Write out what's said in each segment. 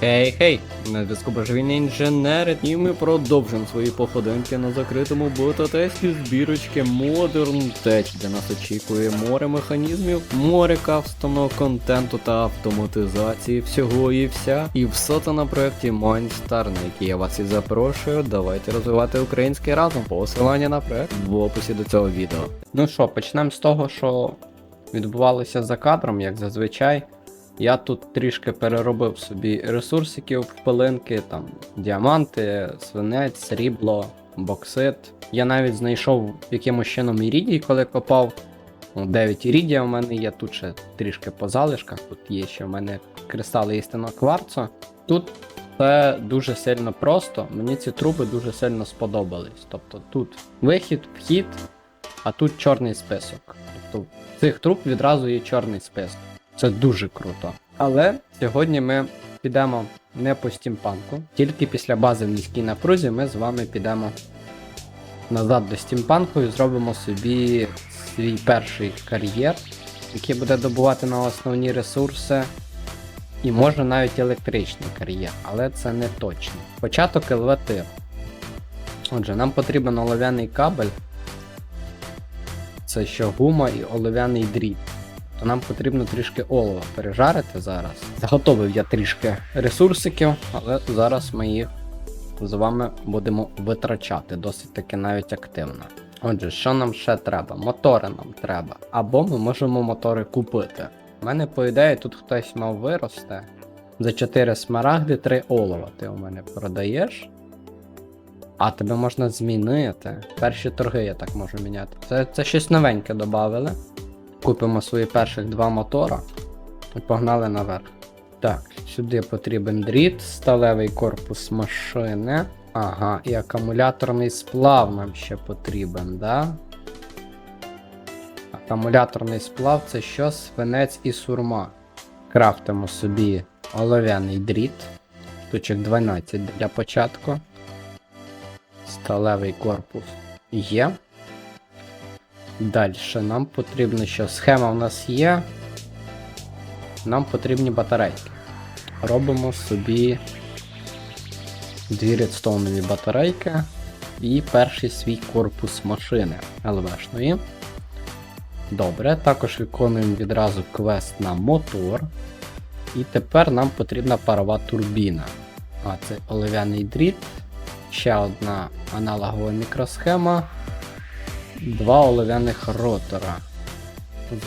Хей, хей! На зв'язку божевільні інженери, і ми продовжуємо свої походеньки на закритому бета-тесті збірочки Modern Tech, де нас очікує море механізмів, море кастомного контенту та автоматизації всього і вся. І все це на проєкті Mindstar, на який я вас і запрошую. Давайте розвивати український разом. Посилання на проект в описі до цього відео. Ну що, почнемо з того, що відбувалося за кадром, як зазвичай. Я тут трішки переробив собі ресурсиків, пилинки, там діаманти, свинець, срібло, боксит. Я навіть знайшов якимось чином ірідій, коли копав. Ну, 9 ірідія в мене є, тут ще трішки по залишках, тут є ще в мене кристали істинного кварцу. Тут це дуже сильно просто, мені ці труби дуже сильно сподобались. Тобто тут вихід, вхід, а тут чорний список. Тобто в цих труб відразу є чорний список. Це дуже круто. Але сьогодні ми підемо не по стімпанку. Тільки після бази в низькій напрузі ми з вами підемо назад до стімпанку і зробимо собі свій перший кар'єр, який буде добувати на основні ресурси. І може навіть електричний кар'єр, але це не точно. Початок елеватир. Отже, нам потрібен олов'яний кабель. Це ще гума і олов'яний дріт то нам потрібно трішки олова пережарити зараз. Заготовив я трішки ресурсиків, але зараз ми їх з вами будемо витрачати досить таки навіть активно. Отже, що нам ще треба? Мотори нам треба. Або ми можемо мотори купити. У мене, по ідеї, тут хтось мав вирости. За 4 смарагди 3 олова ти у мене продаєш. А тебе можна змінити. Перші торги я так можу міняти. Це, це щось новеньке додали. Купимо свої перших два мотора і погнали наверх. Так, сюди потрібен дріт, сталевий корпус машини. Ага, і акумуляторний сплав нам ще потрібен, да? Акумуляторний сплав це що? Свинець і сурма. Крафтимо собі олов'яний дріт. Штучок 12 для початку. Сталевий корпус є. Далі нам потрібно що схема у нас є. Нам потрібні батарейки. Робимо собі дві редстоунові батарейки і перший свій корпус машини ЛВшної. Добре, також виконуємо відразу квест на мотор. І тепер нам потрібна парова турбіна. А, це олив'яний дріт, ще одна аналогова мікросхема два олов'яних ротора.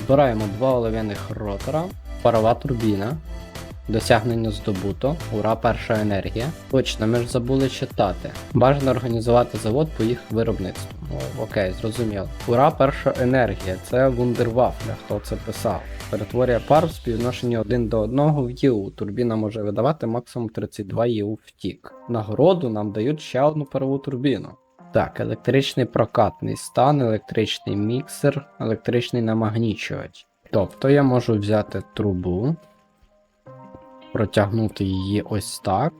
Збираємо два олов'яних ротора, парова турбіна. Досягнення здобуто, ура, перша енергія. Точно, ми ж забули читати. Бажано організувати завод по їх виробництву. О, окей, зрозуміло. Ура, перша енергія. Це вундервафля, хто це писав. Перетворює пар в співвідношенні 1 до 1 в ЄУ. Турбіна може видавати максимум 32 ЄУ втік. Нагороду нам дають ще одну парову турбіну. Так, електричний прокатний стан, електричний міксер, електричний намагнічувач. Тобто я можу взяти трубу, протягнути її ось так.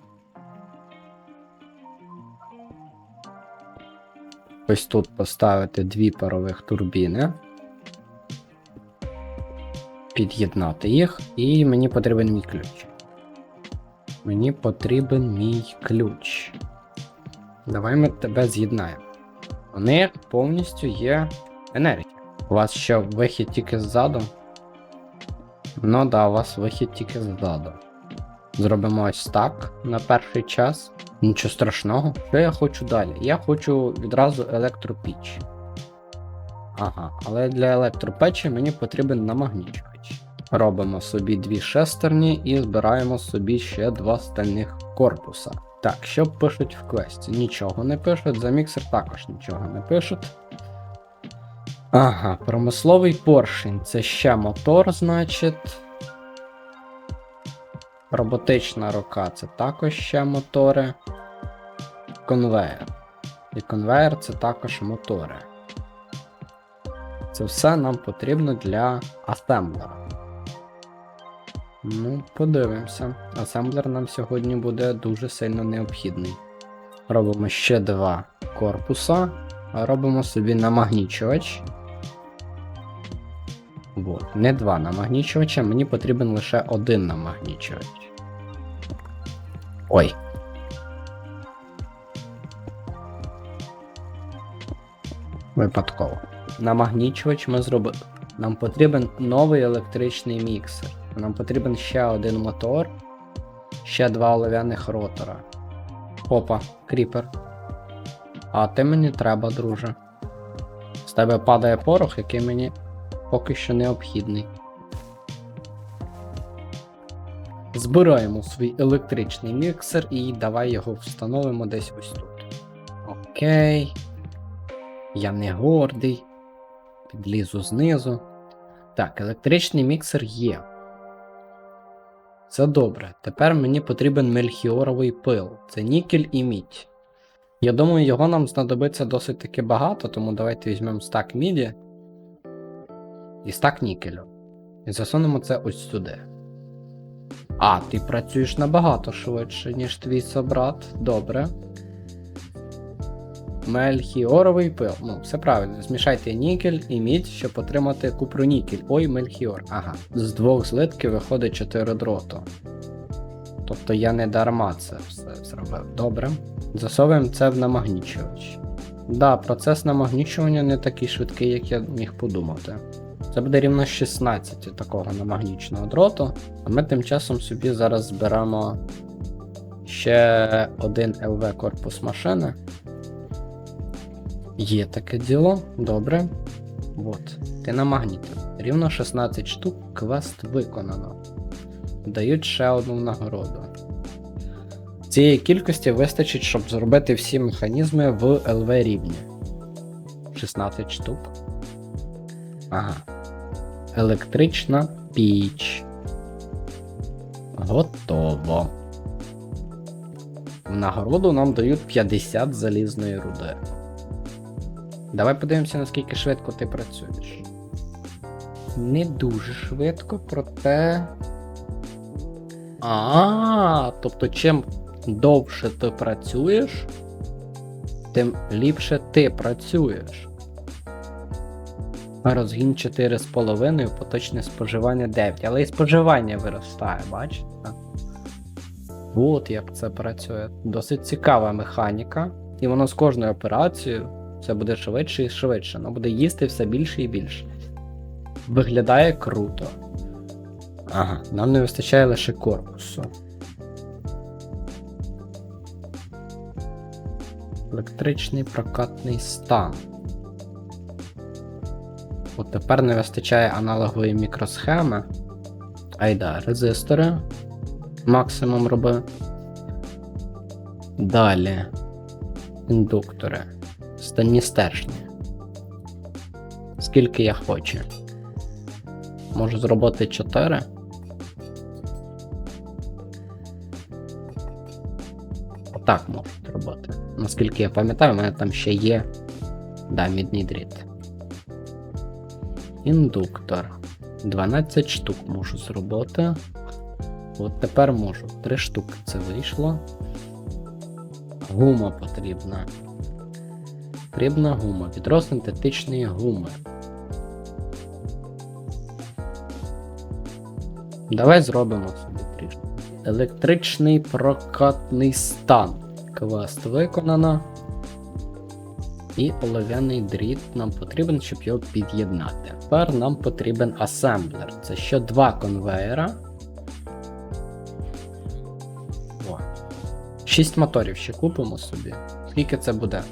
Ось тут поставити дві парових турбіни, під'єднати їх, і мені потрібен мій ключ. Мені потрібен мій ключ. Давай ми тебе з'єднаємо. Них повністю є енергія. У вас ще вихід тільки ззаду. Ну да, у вас вихід тільки ззаду. Зробимо ось так на перший час. Нічого страшного. Що я хочу далі? Я хочу відразу електропіч. Ага, але для електропечі мені потрібен намагнічувач. Робимо собі дві шестерні і збираємо собі ще два стальних корпуса. Так, що пишуть в квесті? Нічого не пишуть, за міксер також нічого не пишуть. Ага, промисловий поршень. Це ще мотор, значить. Роботична рука це також ще мотори. Конвейер. І конвейер це також мотори. Це все нам потрібно для асемблера. Ну, подивимося. Асемблер нам сьогодні буде дуже сильно необхідний. Робимо ще два корпуса, робимо собі намагнічувач. Вот. Не два намагнічувача, мені потрібен лише один намагнічувач. Ой. Випадково. Намагнічувач ми зробили. Нам потрібен новий електричний міксер. Нам потрібен ще один мотор, ще два олов'яних ротора. Опа, кріпер. А ти мені треба, друже. З тебе падає порох, який мені поки що необхідний. Збираємо свій електричний міксер і давай його встановимо десь ось тут. Окей. Я не гордий. Підлізу знизу. Так, електричний міксер є. Це добре. Тепер мені потрібен мельхіоровий пил. Це нікель і мідь. Я думаю, його нам знадобиться досить таки багато, тому давайте візьмемо стак міді і стак нікелю. І засунемо це ось сюди. А, ти працюєш набагато швидше, ніж твій собрат. Добре. Мельхіоровий пил. Ну, все правильно. Змішайте нікель і мідь, щоб отримати купронікель. Ой, мельхіор. Ага. З двох злитків виходить 4 дроту. Тобто я не дарма це все зробив. Добре. Засовуємо це в намагнічувач. Да, процес намагнічування не такий швидкий, як я міг подумати. Це буде рівно 16 такого намагнічного дроту. А ми тим часом собі зараз зберемо ще один ЛВ корпус машини. Є таке діло, добре. От, ти намагнітив. Рівно 16 штук, квест виконано. Дають ще одну нагороду. Цієї кількості вистачить, щоб зробити всі механізми в ЛВ рівні. 16 штук. Ага. Електрична піч. Готово. В нагороду нам дають 50 залізної руди. Давай подивимося, наскільки швидко ти працюєш. Не дуже швидко, проте. А, тобто, чим довше ти працюєш, тим ліпше ти працюєш. Розгін 4,5, поточне споживання 9. Але і споживання виростає, бачите? От як це працює. Досить цікава механіка. І воно з кожною операцією все буде швидше і швидше. Воно буде їсти все більше і більше. Виглядає круто. Ага, нам не вистачає лише корпусу. Електричний прокатний стан. От тепер не вистачає аналогової мікросхеми. Айда, резистори. Максимум роби. Далі. Індуктори. Стані стержні. Скільки я хочу. Можу зробити 4. Отак можу зробити. Наскільки я пам'ятаю, у мене там ще є. Да, мідний дріт. Індуктор. 12 штук можу зробити. От тепер можу. 3 штуки це вийшло. Гума потрібна. Потрібна гума. Відро синтетичної гуми. Давай зробимо собі трішки. Електричний прокатний стан. Квест виконано. І олов'яний дріт нам потрібен, щоб його під'єднати. Тепер нам потрібен асемблер. Це ще два конвейера. О. Шість моторів ще купимо собі. Скільки це буде?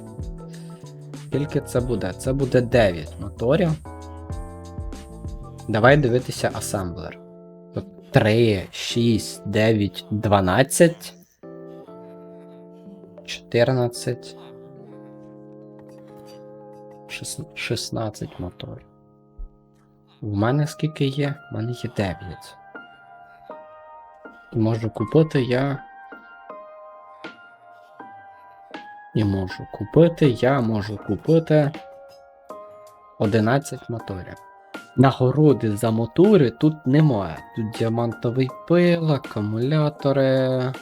Скільки це буде? Це буде 9 моторів. Давай дивитися асемблер. 3, 6, 9, 12. 14. 16 моторів. У мене скільки є? У мене є 9. Можу купити я. І можу купити, я можу купити 11 моторів. Нагороди за мотори тут немає. Тут діамантовий пил, акумулятори.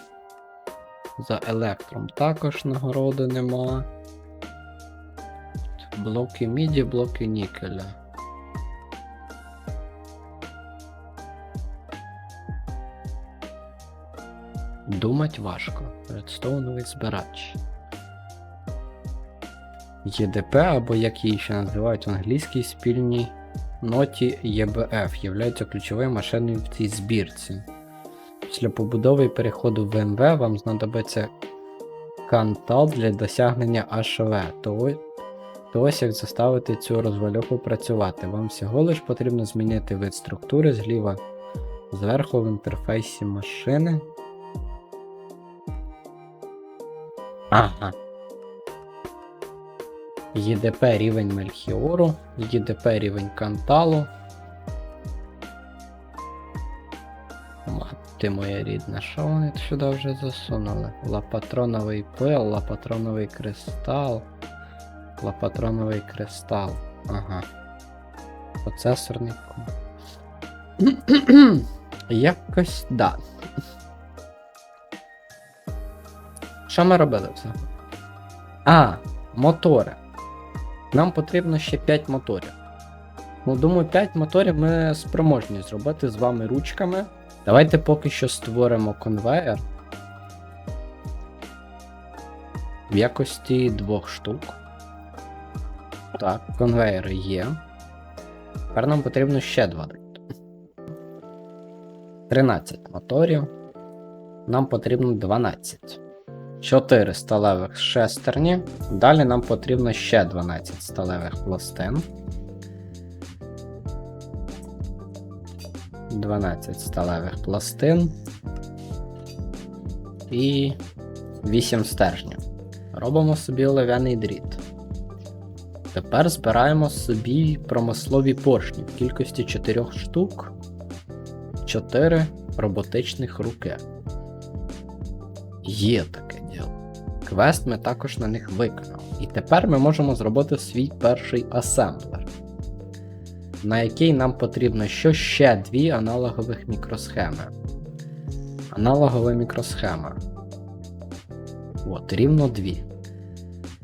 За електром також нагороди нема. Блоки міді, блоки нікеля. Придумать важко. Редстоуновий збирач. ЄДП, або як її ще називають в англійській спільній ноті ЄБФ, являється ключовою машиною в цій збірці. Після побудови і переходу в МВ вам знадобиться кантал для досягнення HV. То, то ось як заставити цю розвальоху працювати. Вам всього лиш потрібно змінити вид структури зліва зверху в інтерфейсі машини. Ага. ЄДП рівень Мельхіору, ЄДП рівень Канталу. Мати моя рідна, що вони сюди вже засунули? Лапатроновий пил, лапатроновий кристал. Лапатроновий кристал. Ага. Процесорний. Якось да. Що ми робили взагалі? А, мотори. Нам потрібно ще 5 моторів. Ну, думаю, 5 моторів ми спроможні зробити з вами ручками. Давайте поки що створимо конвейер. В якості двох штук. Так, конвейери є. Тепер нам потрібно ще два. 13 моторів. Нам потрібно 12. 4 сталевих шестерні. Далі нам потрібно ще 12 сталевих пластин. 12 сталевих пластин. І 8 стержнів. Робимо собі олов'яний дріт. Тепер збираємо собі промислові поршні в кількості 4 штук. 4 роботичних руки. Є таке. Квест ми також на них виконали. І тепер ми можемо зробити свій перший асемблер, на який нам потрібно що ще дві аналогових мікросхеми. Аналогова мікросхема. От, рівно дві.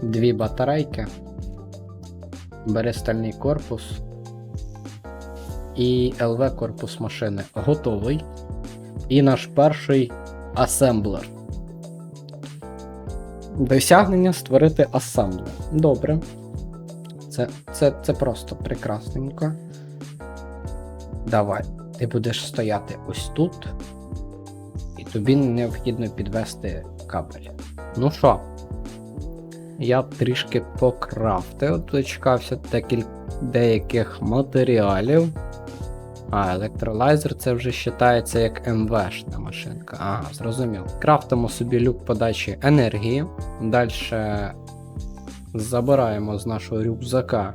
Дві батарейки. Бери стальний корпус. І ЛВ корпус машини готовий. І наш перший асемблер. Досягнення створити асемблер. Добре. Це, це, це просто прекрасненько. Давай. Ти будеш стояти ось тут. І тобі необхідно підвести кабель. Ну що? Я трішки покрафтив, дочекався декіль... деяких матеріалів. А, електролайзер це вже вважається як МВшна машинка. Ага, зрозумів. Крафтимо собі люк подачі енергії. Далі забираємо з нашого рюкзака.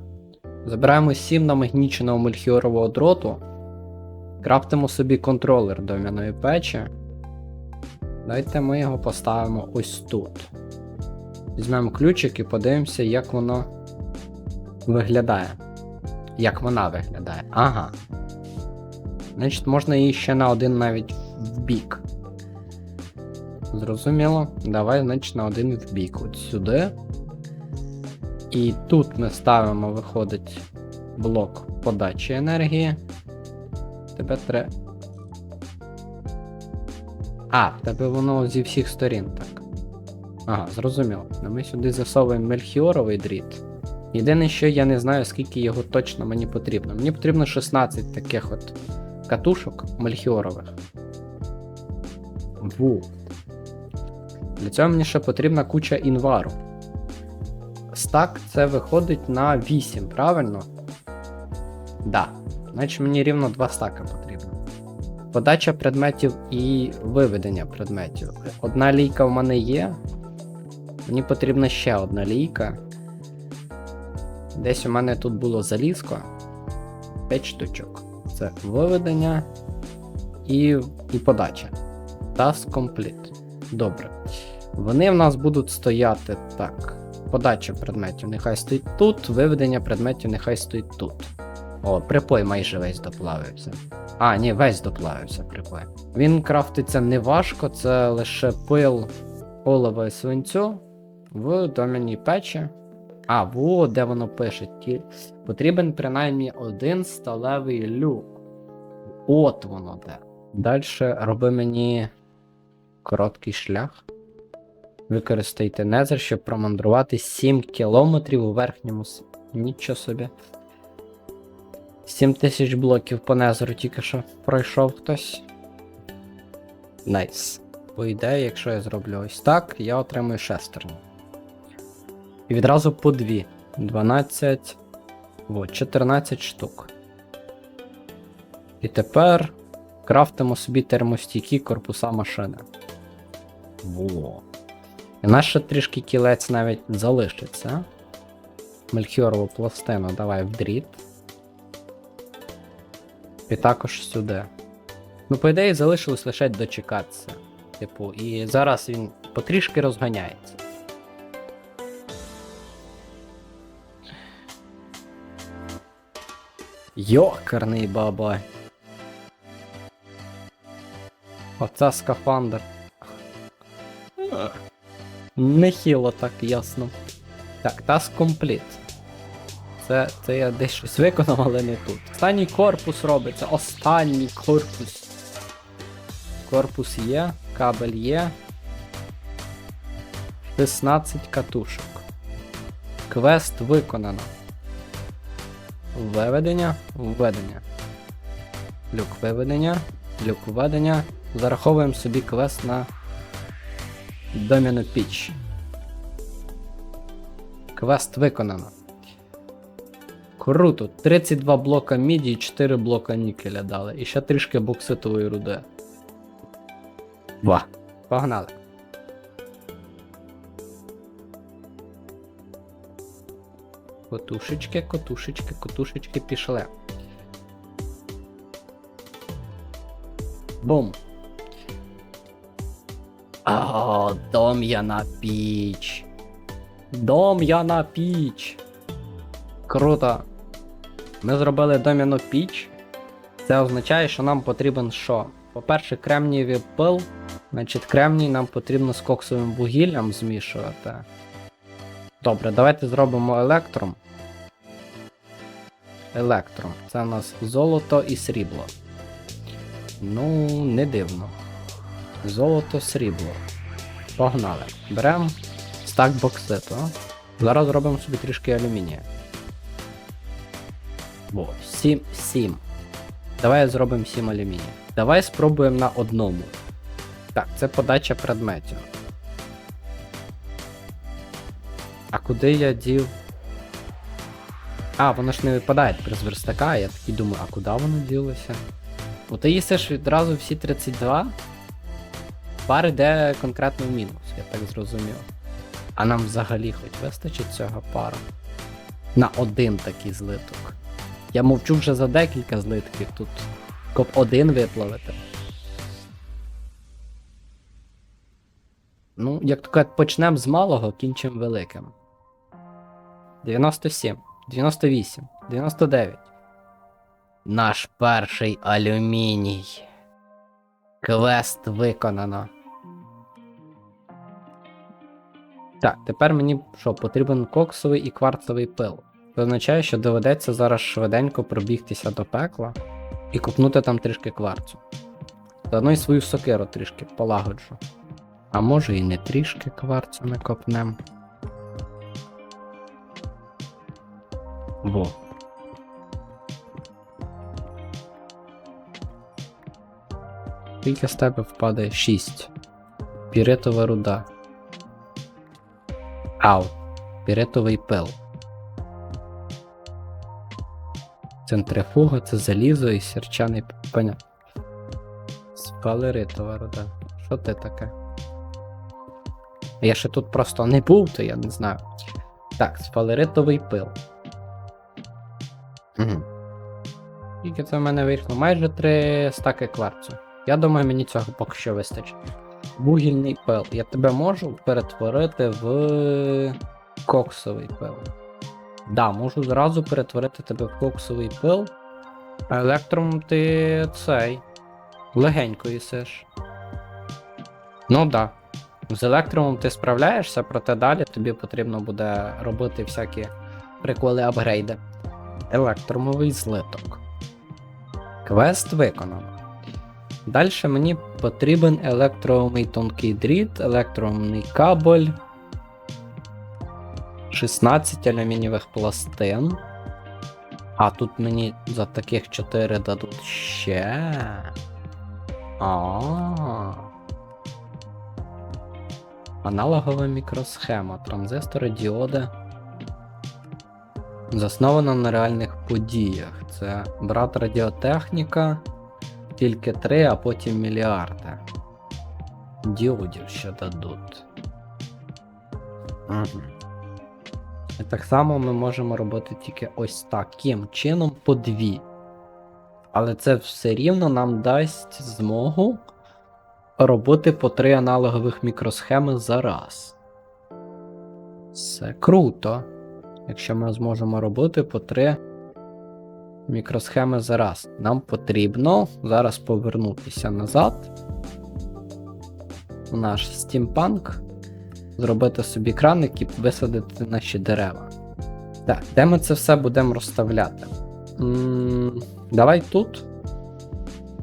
Забираємо 7 намагніченого мельхіорового дроту. Крафтимо собі контролер дом'яної печі. Дайте ми його поставимо ось тут. Візьмемо ключик і подивимося, як воно виглядає. Як вона виглядає. Ага. Значить, можна її ще на один навіть в бік. Зрозуміло. Давай, значить, на один в бік. От сюди. І тут ми ставимо, виходить, блок подачі енергії. Тебе треба. А, тебе воно зі всіх сторін так. Ага, зрозуміло. Ну, Ми сюди засовуємо мельхіоровий дріт. Єдине, що я не знаю, скільки його точно мені потрібно. Мені потрібно 16 таких от катушок мельхіорових. Ву. Для цього мені ще потрібна куча інвару. Стак це виходить на 8, правильно? Да. Значить мені рівно 2 стака потрібно. Подача предметів і виведення предметів. Одна лійка в мене є. Мені потрібна ще одна лійка. Десь у мене тут було залізко. 5 штучок. Це виведення і, і подача. Task complete. Добре. Вони в нас будуть стояти так. Подача предметів нехай стоїть тут, виведення предметів нехай стоїть тут. О, припой майже весь доплавився. А, ні, весь доплавився припой. Він крафтиться не важко, це лише пил олова свинцю в доміній печі. А, во, де воно пише. Потрібен принаймні один сталевий люк. От воно де. Далі роби мені Короткий шлях. Використайте незер, щоб промандрувати 7 кілометрів у верхньому. Нічого собі. 7 тисяч блоків по незеру тільки що пройшов хтось. Найс. По ідеї, якщо я зроблю ось так, я отримую шестерню. І відразу по 2. 12. От, 14 штук. І тепер крафтимо собі термостійкі корпуса машини. Во. І ще трішки кілець навіть залишиться. Мельхіорову пластину давай в дріт. І також сюди. Ну, по ідеї, залишилось лише дочекатися. Типу, і зараз він потрішки розганяється. Йокарний бабай. Оце скафандр. Нехило так ясно. Так, таск компліт. Це, це я десь щось виконав, але не тут. Останній корпус робиться. Останній корпус. Корпус є, кабель є. 16 катушок. Квест виконано. Виведення, введення. Люк виведення, люк введення. Зараховуємо собі квест на Доміно Піч. Квест виконано. Круто. 32 блока міді і 4 блока нікеля дали. І ще трішки бокситової руди. Ва. Погнали. Котушечки, котушечки, котушечки пішли. Бум. О, дом я на піч. Дом я на піч. Круто. Ми зробили доміно піч. Це означає, що нам потрібен що? По-перше, кремнієвий пил. Значить, кремній нам потрібно з коксовим вугіллям змішувати. Добре, давайте зробимо електром. Електром. Це у нас золото і срібло. Ну, не дивно. Золото, срібло. Погнали. Беремо стак бокситу. Зараз зробимо собі трішки алюмінія. Во, 7, 7. Давай зробимо 7 алюмінія. Давай спробуємо на одному. Так, це подача предметів. А куди я дів? А, воно ж не випадає тепер з верстака, я такий думаю, а куди воно ділося? Бо ти їсиш відразу всі 32. Пар іде конкретно в мінус, я так зрозумів. А нам взагалі хоч вистачить цього пару. На один такий злиток. Я мовчу вже за декілька злитків тут. Коп один виплавити. Ну, як то кажуть, почнемо з малого, кінчимо великим. 97, 98, 99. Наш перший алюміній. Квест виконано. Так, тепер мені що, потрібен коксовий і кварцевий пил. Це означає, що доведеться зараз швиденько пробігтися до пекла і купнути там трішки кварцу. Заодно й свою сокиру трішки полагоджу. А може і не трішки кварцу не копнем. Во. Скільки з тебе впадає? 6. Піретова руда. Ау. Піретовий пил. Центрифуга це залізо і сірчаний пеня. Спалеритова руда. Що це таке? Я ще тут просто не був, то я не знаю. Так, сфалеритовий пил. Угу. Скільки це в мене вийшло? Майже три стаки кварцу. Я думаю, мені цього поки що вистачить. Вугільний пил. Я тебе можу перетворити в коксовий пил. Да, можу зразу перетворити тебе в коксовий пил. А електром ти цей. Легенько їсиш. Ну да. З електромом ти справляєшся, проте далі тобі потрібно буде робити всякі приколи апгрейди. Електромовий злиток. Квест виконано. Далі мені потрібен електромний тонкий дріт, електромний кабель, 16 алюмінієвих пластин. А тут мені за таких 4 дадуть ще. А. Аналогова мікросхема, транзистори, діоди. Заснована на реальних подіях. Це брат радіотехніка, тільки 3, а потім мільярди. Діодів ще дадуть. Угу. І так само ми можемо робити тільки ось таким чином по дві. Але це все рівно нам дасть змогу робити по три аналогових мікросхеми за раз. Це круто. Якщо ми зможемо робити по три мікросхеми за раз. Нам потрібно зараз повернутися назад. У наш стімпанк. Зробити собі краник і висадити наші дерева. Так, де ми це все будемо розставляти? м давай тут.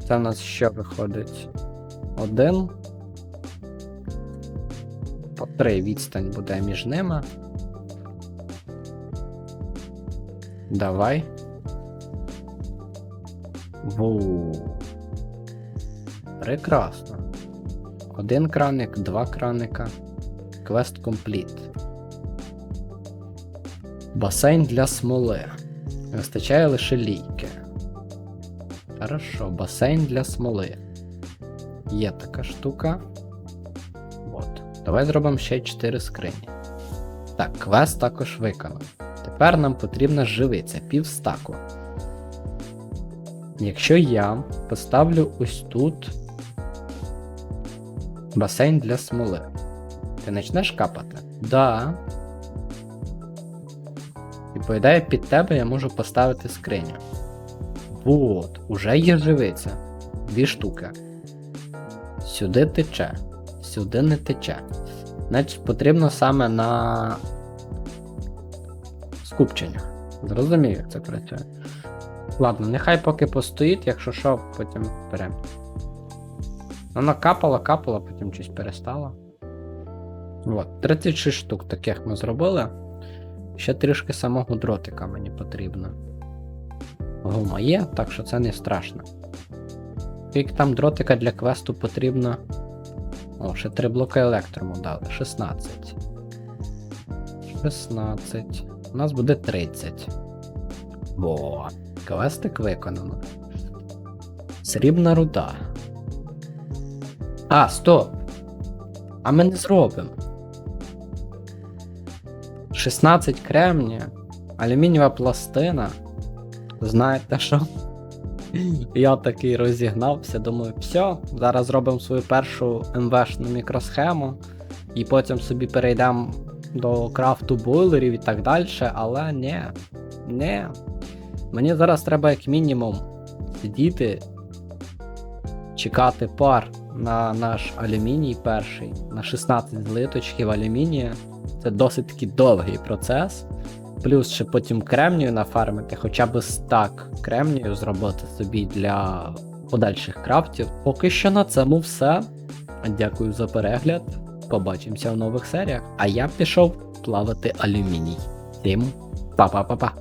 Це в нас що виходить? Один. По три відстань буде між ними. Давай. Ву. Прекрасно. Один краник, два краника. Квест компліт. Басейн для смоли. Вистачає лише лійки. Хорошо, басейн для смоли. Є така штука. От. Давай зробимо ще 4 скрині. Так, квест також виконав. Тепер нам потрібна живиця, півстаку. Якщо я поставлю ось тут басейн для смоли, ти почнеш капати? Да. І поїдає під тебе я можу поставити скриню. Вот, уже є живиця. Дві штуки. Сюди тече, сюди не тече. Значить, потрібно саме на скупченнях. Зрозумів, як це працює. Ладно, нехай поки постоїть, якщо що, потім беремо. Воно капало, капало, потім щось перестало. От, 36 штук таких ми зробили. Ще трішки самого дротика мені потрібно. Гума є, так що це не страшно. Скільки там дротика для квесту потрібно. О, ще три блоки електрому дали. 16. 16. У нас буде 30. Во, квестик виконано. Срібна руда. А, стоп! А ми не зробимо. 16 кремнія, алюмінієва пластина. Знаєте що? Я такий розігнався, думаю, все, зараз зробимо свою першу МВшну мікросхему, і потім собі перейдемо до крафту бойлерів і так далі, але ні, ні. Мені зараз треба як мінімум сидіти, чекати пар на наш алюміній перший, на 16 злиточків алюмінія. Це досить таки довгий процес. Плюс ще потім кремнію нафармити, хоча б стак кремнію зробити собі для подальших крафтів. Поки що на цьому все. Дякую за перегляд. Побачимося в нових серіях. А я пішов плавати алюміній. Всім па-па-па-па.